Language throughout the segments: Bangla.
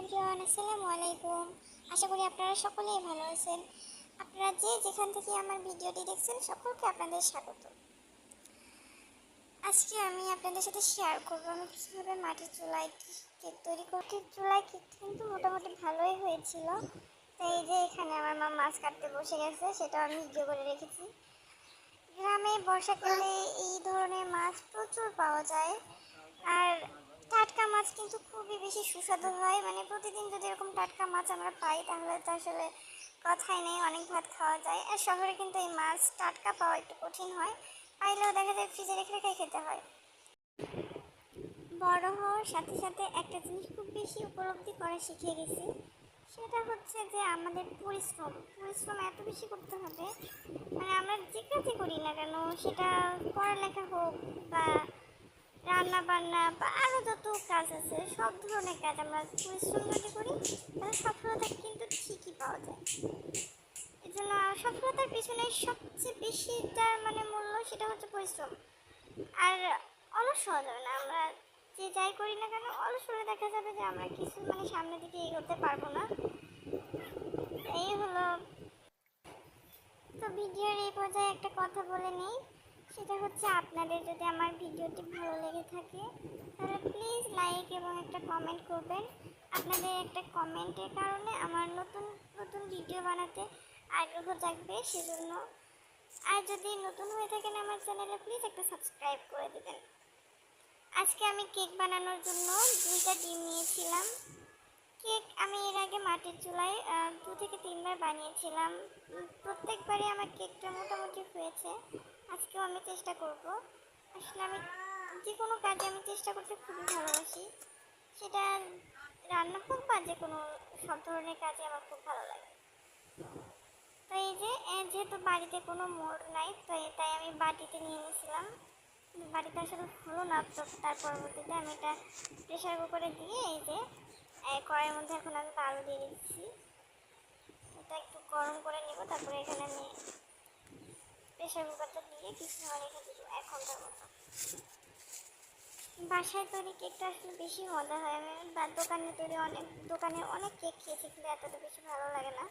এভরিওয়ান, আসসালামু আলাইকুম। আশা করি আপনারা সকলেই ভালো আছেন। আপনারা যে যেখান থেকে আমার ভিডিওটি দেখছেন, সকলকে আপনাদের স্বাগত। আজকে আমি আপনাদের সাথে শেয়ার করব। আমি কীভাবে মাটির চুলায় কেক তৈরি করতে চুলায় কেক কিন্তু মোটামুটি ভালোই হয়েছিল। তাই যে এখানে আমার মা মাছ কাটতে বসে গেছে, সেটাও আমি ভিডিও করে রেখেছি। গ্রামে বর্ষাকালে এই ধরনের মাছ প্রচুর পাওয়া যায়। আর টাটকা মাছ কিন্তু খুবই বেশি সুস্বাদু হয়। মানে প্রতিদিন যদি এরকম টাটকা মাছ আমরা পাই, তাহলে তো আসলে কথাই নেই, অনেক ভাত খাওয়া যায়। আর শহরে কিন্তু এই মাছ টাটকা পাওয়া একটু কঠিন হয়। পাইলেও দেখা যায় ফ্রিজে রেখে রেখে খেতে হয়। বড় হওয়ার সাথে সাথে একটা জিনিস খুব বেশি উপলব্ধি করা শিখে গেছি। সেটা হচ্ছে যে আমাদের পরিশ্রম। পরিশ্রম এত বেশি করতে হবে। মানে আমরা যে কাজই করি না কেন, সেটা পড়ালেখা রান্না বান্না বা আরও যত কাজ আছে, সব ধরনের কাজ আমরা পরিশ্রম যদি করি, তাহলে সফলতা কিন্তু ঠিকই পাওয়া যায়। এই জন্য সফলতার পিছনে সবচেয়ে বেশি যার মানে মূল্য সেটা হচ্ছে পরিশ্রম। আর অলস হওয়া যাবে না, আমরা যে যাই করি না কেন, অলস হলে দেখা যাবে যে আমরা কিছু মানে সামনের দিকে এগোতে পারব না। এই হলো তো ভিডিওর এই পর্যায়ে একটা কথা বলে নিই। সেটা হচ্ছে আপনাদের যদি আমার ভিডিওটি ভালো লেগে থাকে, তাহলে প্লিজ লাইক এবং একটা কমেন্ট করবেন। আপনাদের একটা কমেন্টের কারণে আমার নতুন নতুন ভিডিও বানাতে আগ্রহ জাগবে, সেজন্য আর যদি নতুন হয়ে থাকেন আমার চ্যানেলে প্লিজ একটা সাবস্ক্রাইব করে দেবেন। আজকে আমি কেক বানানোর জন্য দুইটা ডিম নিয়েছিলাম। কেক আমি এর আগে মাটির চুলায় দু থেকে তিনবার বানিয়েছিলাম। প্রত্যেকবারই আমার কেকটা মোটামুটি হয়েছে। আমি চেষ্টা করব। আসলে আমি যে কোনো কাজে আমি চেষ্টা করতে খুবই ভালোবাসি। সেটা রান্না হোক বা যে কোনো সব ধরনের কাজে আমার খুব ভালো লাগে। তো এই যে যেহেতু বাড়িতে কোনো মোড় নাই, তো তাই আমি বাটিতে নিয়ে নিয়েছিলাম। বাড়িতে আসলে হলো না, তো তার পরবর্তীতে আমি এটা প্রেশার কুকারে দিয়ে এই যে কড়াইয়ের মধ্যে এখন আমি আলু দিয়ে দিচ্ছি। এটা একটু গরম করে নিব, তারপরে এখানে আমি প্রেশার বাসায় তৈরি কেকটা আসলে বেশি মজা হয়। আমি বা দোকানে তৈরি অনেক, দোকানে অনেক কেক খেয়েছি কিন্তু এতটা বেশি ভালো লাগে না।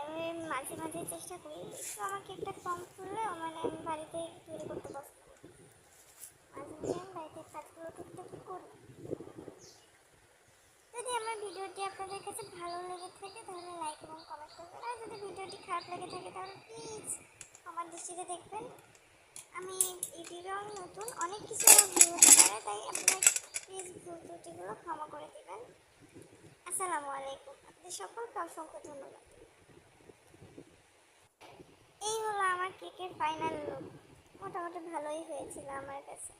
আমি মাঝে মাঝে চেষ্টা করি, একটু আমার কেকটা কম ফুললেও মানে আমি বাড়িতে তৈরি করতে পছন্দ মাঝে মাঝে আমি বাড়িতে কাজগুলো টুকটাক করি। যদি আমার ভিডিওটি আপনাদের কাছে ভালো লেগে থাকে তাহলে লাইক এবং কমেন্ট করবেন। আর যদি ভিডিওটি খারাপ লেগে থাকে তাহলে প্লিজ দৃষ্টিতে দেখবেন আমি ইউটিউবে নতুন অনেক কিছু ভুল হতে পারে, তাই আপনার প্লিজ ভুল ত্রুটিগুলো ক্ষমা করে দেবেন। আসসালামু আলাইকুম, আপনাদের সকলকে অসংখ্য ধন্যবাদ। এই হলো আমার কেকের ফাইনাল লুক মোটামুটি ভালোই হয়েছিল আমার কাছে।